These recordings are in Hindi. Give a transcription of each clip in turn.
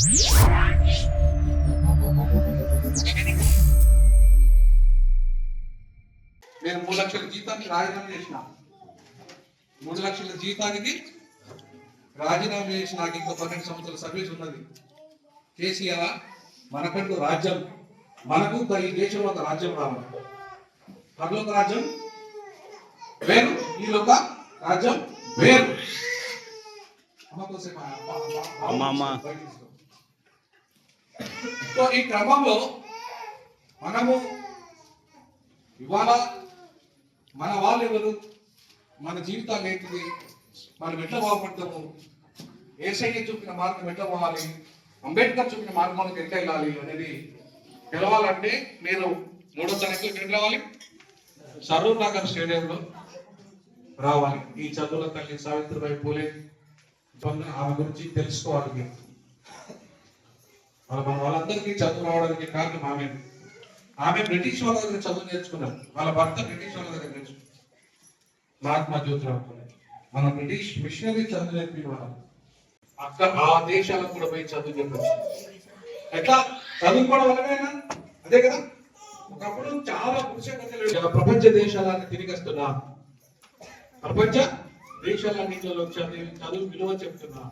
నేను మూడు లక్షల జీతానికి రాజీనామా చేసిన. మూడు లక్షల జీతానికి రాజీనామా చేసి నాకు ఇంకో పన్నెండు సంవత్సరాల సర్వీస్ ఉన్నది. కేసీఆర్ మనకంటూ రాజ్యం. మనకు ఈ దేశంలో ఒక రాజ్యం రావాలి. పరలోక రాజ్యం వేరు ఈ లోక రాజ్యం వేరు. అమ్మ కోసం ఆ- ఆ- ఆ- ఆ- అమ్మ, అమ్మ. బయటికి తీసుకో. సో ఈ క్రమంలో మనము ఇవాళ మన వాళ్ళు ఎవరు? మన జీవితాలు ఏంటిది? మనం ఎట్లా బాగుపడతాము? ఏసయ్య చూపిన మార్గం ఎట్లా పోవాలి? అంబేద్కర్ చూపిన మార్గంలోకి ఎట్లా వెళ్ళాలి అనేది తెలవాలంటే నేను మూడో తరగతి ఎక్కడికి రావాలి? సరూర్ నగర్ స్టేడియంలో రావాలి. ఈ చదువుల తల్లి సావిత్రిబాయి పూలే ఆమె గురించి తెలుసుకోవాలి మీరు వాళ్ళ మన వాళ్ళందరికీ చదువు రావడానికి కారణం ఆమె. ఆమె బ్రిటిష్ వాళ్ళ దగ్గర చదువు నేర్చుకున్నారు. వాళ్ళ భర్త బ్రిటిష్ వాళ్ళ దగ్గర నేర్చుకున్నారు. మహాత్మా జ్యోతిరావు మన బ్రిటిష్ మిషనరీ చదువు నేర్పిన వాళ్ళు. అక్కడ ఆ దేశాలకు కూడా పోయి చదువు చెప్పచ్చు ఎట్లా? చదువుకోవడం వల్లనేనా అదే కదా? ఒకప్పుడు చాలా పురుష ప్రపంచ దేశాలను తిరిగి వస్తున్నా ప్రపంచ దేశాలన్నింటిలో చదువు చదువు విలువ చెప్తున్నా.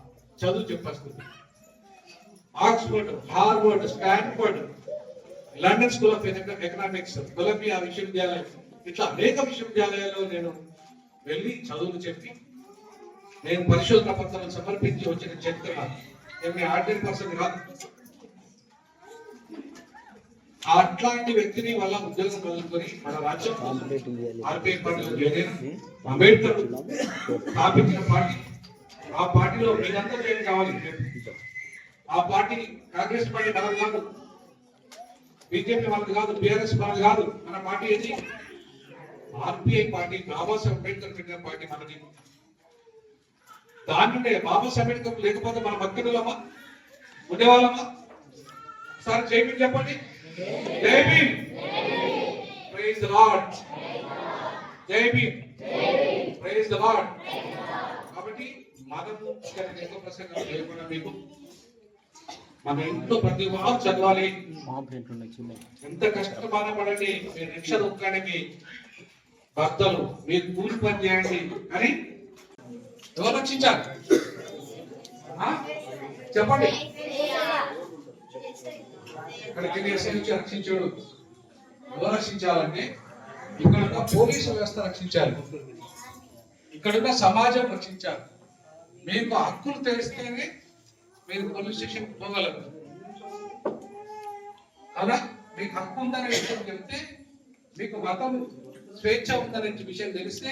చదువు చెప్పేస్తుంది. Oxford Harvard Stanford London school of economics Columbia విశ్వవిద్యాలయం ఇట్లా అనేక విశ్వవిద్యాలయాల్లో నేను వెళ్ళి చదువులు చెప్పి నేను పరిశోధన పత్రాలను సమర్పించి వచ్చిన చరిత్ర నేను ఆర్డినరీ పర్సన్ కాదు. అట్లాంటి వ్యక్తిని వల్ల ఉద్యోగం కలుగుకొని మన రాజ్యం పార్టీలో అంబేద్కర్ స్థాపించిన పార్టీ. ఆ పార్టీలో మీరందరూ ఏం కావాలి. ఆ పార్టీ కాంగ్రెస్ పార్టీ మనది కాదు. బీజేపీ మనది కాదు బీఆర్ఎస్ మనది కాదు. మన పార్టీ ఏది? ఆర్పిఐ పార్టీ బాబాసాహెబ్ అంబేద్కర్ పెట్టిన పార్టీ మనది. దాంట్లో బాబాసాహెబ్ అంబేద్కర్ లేకపోతే మన భక్తులమ్మా ఉండేవాళ్ళమ్మా. సార్ జై చెప్పండి. జై ప్రైజ్ ద లార్డ్ జై ప్రైజ్ ద కాబట్టి మనము ఇక్కడ ఎంతో ప్రసంగం చేయకుండా మీకు మన ఇంట్లో ప్రతి వారు చదవాలి. ఎంత కష్టమైన పడండి మీరు రిక్ష దొక్కండి మీ భర్తలు మీరు కూలి పని చేయండి. అని ఎవరు రక్షించాలి ఆ? చెప్పండి. ఇక్కడ ఎస్ఐ నుంచి రక్షించాడు. ఎవరు రక్షించాలంటే ఇక్కడ ఉన్న పోలీసు వ్యవస్థ రక్షించాలి. ఇక్కడున్న సమాజం రక్షించాలి. మీకు హక్కులు తెలిస్తేనే మీరు పోలీస్ స్టేషన్ పోగలరు. అవునా? మీకు హక్కు ఉందనే విషయం చెప్తే మీకు మతం స్వేచ్ఛ ఉందనే విషయం తెలిస్తే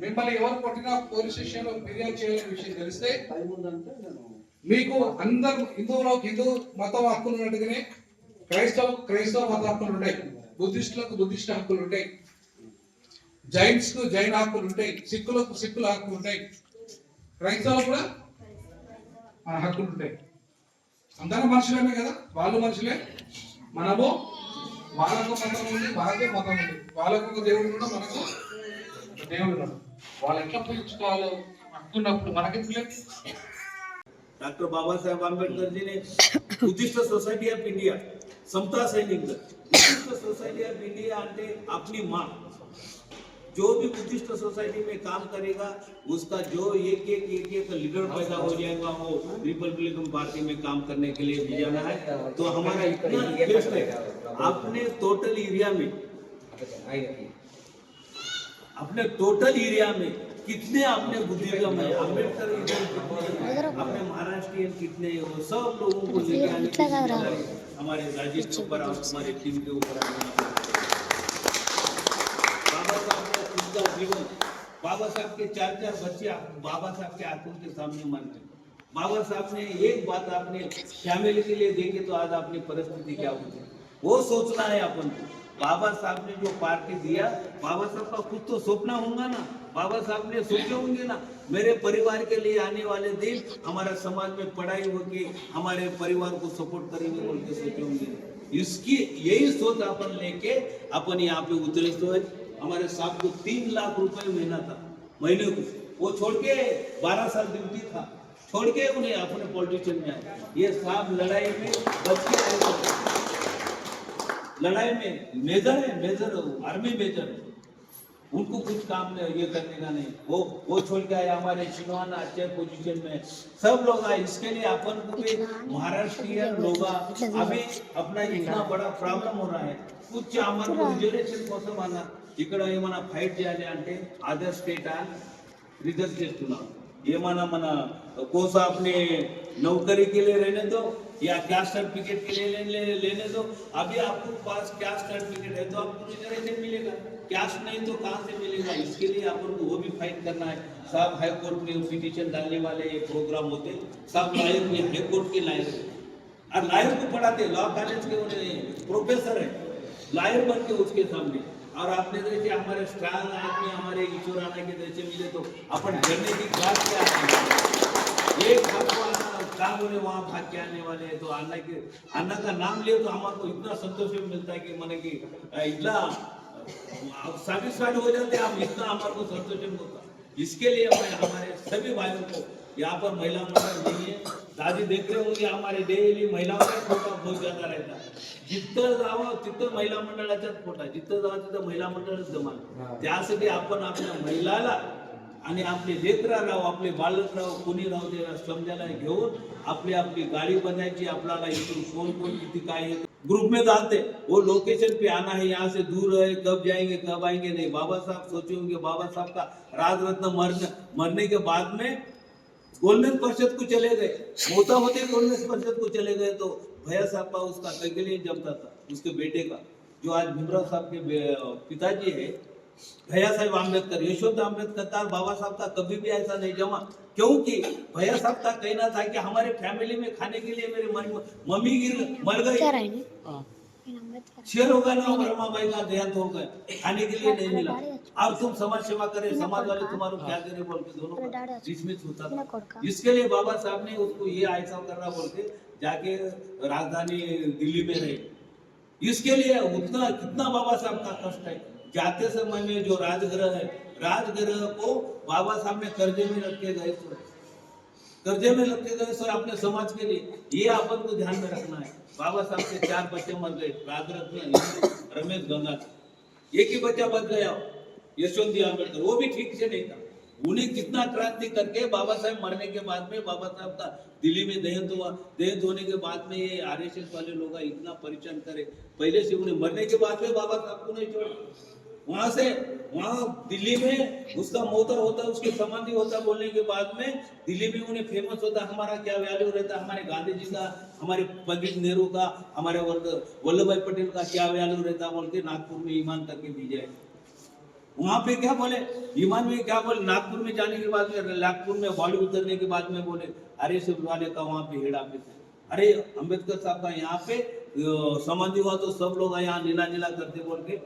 మిమ్మల్ని ఎవరు కొట్టినా పోలీస్ స్టేషన్లో ఫిర్యాదు చేయాలనే విషయం తెలిస్తే మీకు అందరు హిందువులో హిందూ మతం హక్కులు ఉన్నట్టుగానే క్రైస్తవ క్రైస్తవ మత హక్కులు ఉంటాయి. బుద్ధిస్టులకు బుద్ధిస్ట్ హక్కులు ఉంటాయి. జైన్స్కు జైన్ హక్కులు ఉంటాయి. సిక్కులకు సిక్కుల హక్కులు ఉంటాయి. క్రైస్తవులు కూడా మన హక్కులు ఉంటాయి అందరం మనుషులేమే కదా వాళ్ళు మనుషులే మనము వాళ్ళకు మతం ఉంది మనకు మతం ఉంది వాళ్ళకు ఒక దేవుడు కూడా మనకు ఒక దేవుడు ఉన్నాడు వాళ్ళు ఎట్లా పూజించుకోవాలో అనుకున్నప్పుడు మనకెందుకు లేదు डॉक्टर बाबा साहेब आंबेडकर जी ने Buddhist society of India Samata Sainik Dal Buddhist society of India అంటే अपनी माँ जो भी बुद्धिस्ट सोसाइटी में काम करेगा, उसका जो एक एक एक एक लीडर पैदा हो जाएगा, वो रिपब्लिकन पार्टी में काम करने के लिए भी जाना है। तो हमारा इतना रिक्वेस्ट है। अपने टोटल एरिया में, अपने टोटल एरिया में कितने अपने बुद्धिज्म है? अंबेडकर अपने महाराष्ट्रियन कितने सब लोगों को लेके आने हमारे राजेश के ऊपर हमारे टीम के ऊपर आने की बाबा साहब का उनका जीवन बाबा साहब के चार चार बच्चे बाबा साहब के आँखों के सामने मरते बाबा साहब ने एक बात आपने फैमिली के लिए देखी तो आज अपनी परिस्थिति क्या होती वो सोचना है अपन को। बाबा साहब ने जो पार्टी दिया, बाबा साहब का कुछ तो सपना होगा ना। बाबा साहब ने सोचे होंगे ना, मेरे परिवार के लिए आने वाले दिन हमारा समाज में पढ़ाई होगी, हमारे परिवार को सपोर्ट करेंगे बोल के सोचे होंगे। इसकी यही सोच अपन लेके अपन यहाँ पे उतरे तो हमारे साहब को तीन लाख रुपए महीना था महीने को। वो छोड़ के बारह साल ड्यूटी था छोड़ के उन्हें अपने पॉलिटिशियन में आए। ये साहब लड़ाई में बच के आए लड़ाई में मेजर है मेजर आर्मी मेजर है। उनको कुछ काम नहीं ये करने का नहीं। वो वो छोड़ के आया हमारे चिनवाना अच्छे पोजीशन में। सब लोग आए इसके लिए अपन को भी महाराष्ट्रीय लोग। अभी अपना इतना बड़ा प्रॉब्लम हो रहा है। कुछ हमारे रिजर्वेशन कौन माना ఇక్కడ ఏమైనా ఫైట్ చేయాలి అంటే అదర్ స్టేట్ రిజర్వ్ చేస్తున్నాం ఏమైనా మన कोसा अपने नौकरी के लिए रहने दो या कैस्ट सर्टिफिकेट के लिए लेने, लेने दो अभी आपको पास कैस्ट सर्टिफिकेट है तो आपको रिजर्वेशन मिलेगा कैश नहीं तो कहाँ से मिलेगा इसके लिए अपन को वो भी फाइट करना है सब हाई कोर्ट में पिटीशन डालने वाले ये प्रोग्राम होते सब लायर भी हाई कोर्ट के लायर है और लायर को पढ़ाते लॉ कॉलेज के उन्हें प्रोफेसर है लायर बन के उसके सामने और आपने देखे हमारे स्टार आदमी हमारे ईश्वर आना के जैसे मिले तो अपन डरने की बात क्या है? एक क्या बोले वहाँ भाग के आने वाले हैं। तो अन्ना के, अन्ना का नाम लिए तो हमारे को इतना संतोष भी मिलता है कि मैंने कि इतना सेटिस्फाइड हो जाते हैं हम इतना हमारे को संतोष होता इसके लिए मैं हमारे सभी भाइयों को, यहाँ पर महिला मंडल नहीं है। दादी देख रहे होंगे हमारे डेली महिलाओं का फोटा बहुत ज्यादा रहता जिथं जावं तिथं महिला मंडळाच्याच फोटा जिथं जावं तिथं महिला मंडळच जमा त्यासाठी आपण आपल्या महिलाला आणि आपले लेकरा राव आपले बालक राव कोणी राहू दे समजायला घेऊन आपली आपली गाडी बनायची आपल्याला इथून कोण कोण किती काय आहे ग्रुप में डालते वो लोकेशन पे आना है यहाँ से दूर है कब जाएंगे कब आएंगे? नहीं बाबा साहब सोचे होंगे बाबा साहब का राज रत्न मरने मरने के बाद में गोल्डन परिषद को चले गए। मोता होते गोल्डन परिषद को चले गए तो भैया साहब का उसका कैगली जमता था उसके बेटे का जो आज भीमराव साहब के पिताजी है भैया साहब आम्बेडकर यशवंत आम्बेडकर का बाबा साहब का कभी भी ऐसा नहीं जमा। क्योंकि भैया साहब का कहना था कि हमारे फैमिली में खाने के लिए मेरी मम्मी गिर मर गई। शेर हो गया ना और रमाबाई का देहांत हो गया खाने के लिए नहीं मिला। अब तुम समाज सेवा करे समाज वाले तुम्हारे क्या करे बोल के दोनों का डिसमिस होता था। इसके लिए बाबा साहब ने उसको ये ऐसा करना बोल के जाके राजधानी दिल्ली में रहे। इसके लिए उतना कितना बाबा साहब का कष्ट है। जाते समय में जो राजगृह है राजगृह को बाबा साहब ने कर्जे में रख के गए थे। कर्जे में के गए सर अपने समाज के लिए, ये अपन को ध्यान में रखना है। बाबा साहब के चार बच्चे मर गए राजरत्न रमेश गंगा एक ही बच्चा बच गया, यशवंत जी वो भी ठीक से नहीं था। उन्हें कितना क्रांति करके बाबा साहब मरने के बाद में बाबा साहब का दिल्ली में देहांत हुआ। देहांत होने के बाद में ये आरएसएस वाले लोग इतना परेशान करे, पहले से उन्हें मरने के बाद में बाबा साहब को नहीं छोड़ा। वहाँ से, वहाँ दिल्ली में उसका मोतर होता, उसकी समाधि होता बोलने के बाद में दिल्ली में उन्हें फ़ेमस होता, हमारा क्या वैल्यू रहता, हमारे गांधी जी का, हमारे पंडित नेहरू का, हमारे वल्लभ भाई पटेल का क्या वैल्यू रहता बोल के नागपुर में ईमान करके भेजा है वहाँ पे क्या बोले? ईमान में क्या बोले? नागपुर में जाने के बाद में, नागपुर में बॉडी उतरने के बाद में बोले, अरे शिव वाले का वहाँ पे हेड ऑफ़िस है। अरे अंबेडकर साहब का यहाँ पे समाधि हुआ तो सब लोग यहाँ नीला नीला करते बोल के